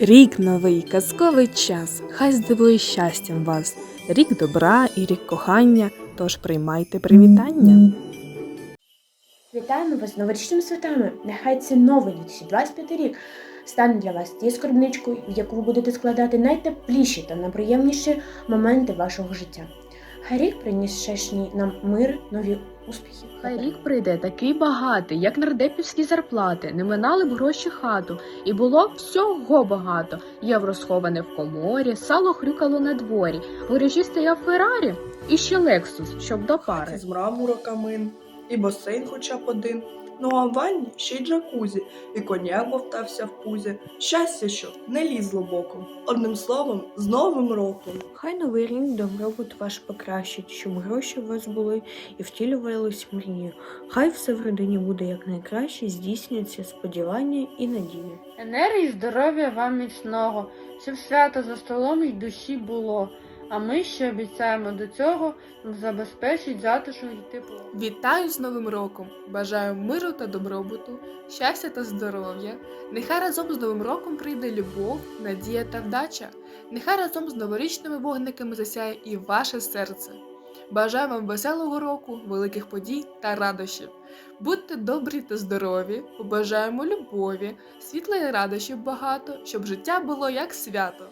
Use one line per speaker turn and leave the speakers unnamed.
Рік новий, казковий час, хай здивує щастям вас. Рік добра і рік кохання, тож приймайте привітання.
Вітаємо вас з новорічними святами. Нехай це новий 2025 рік стане для вас тією скарбничкою, в яку ви будете складати найтепліші та найприємніші моменти вашого життя. Хай рік приніс шешні нам мир, нові успіхи.
Хай рік прийде такий багатий, як нардепівські зарплати, не минали б гроші хату, і було всього багато. Євро сховане в коморі, сало хрюкало на дворі, в гаражі стояв Феррарі і ще Лексус, щоб до пари.
з мрамору камин, і басейн хоча б один. Ну а в ванні ще й джакузі, і коньяк бовтався в пузі. Щастя, що не лізло боком. Одним словом, з Новим роком.
Хай новий рік добробут ваш покращить, щоб гроші у вас були і втілювались мрії. Хай все в родині буде якнайкраще, здійсняться сподівання і надії.
Енергії, здоров'я вам міцного, щоб свято за столом й душі було. А ми ще обіцяємо до цього забезпечить затишок і тепло.
Вітаю з Новим роком! Бажаю миру та добробуту, щастя та здоров'я. Нехай разом з Новим роком прийде любов, надія та вдача. Нехай разом з новорічними вогниками засяє і ваше серце. Бажаю вам веселого року, великих подій та радощів. Будьте добрі та здорові, побажаємо любові, світла і радощів багато, щоб життя було як свято.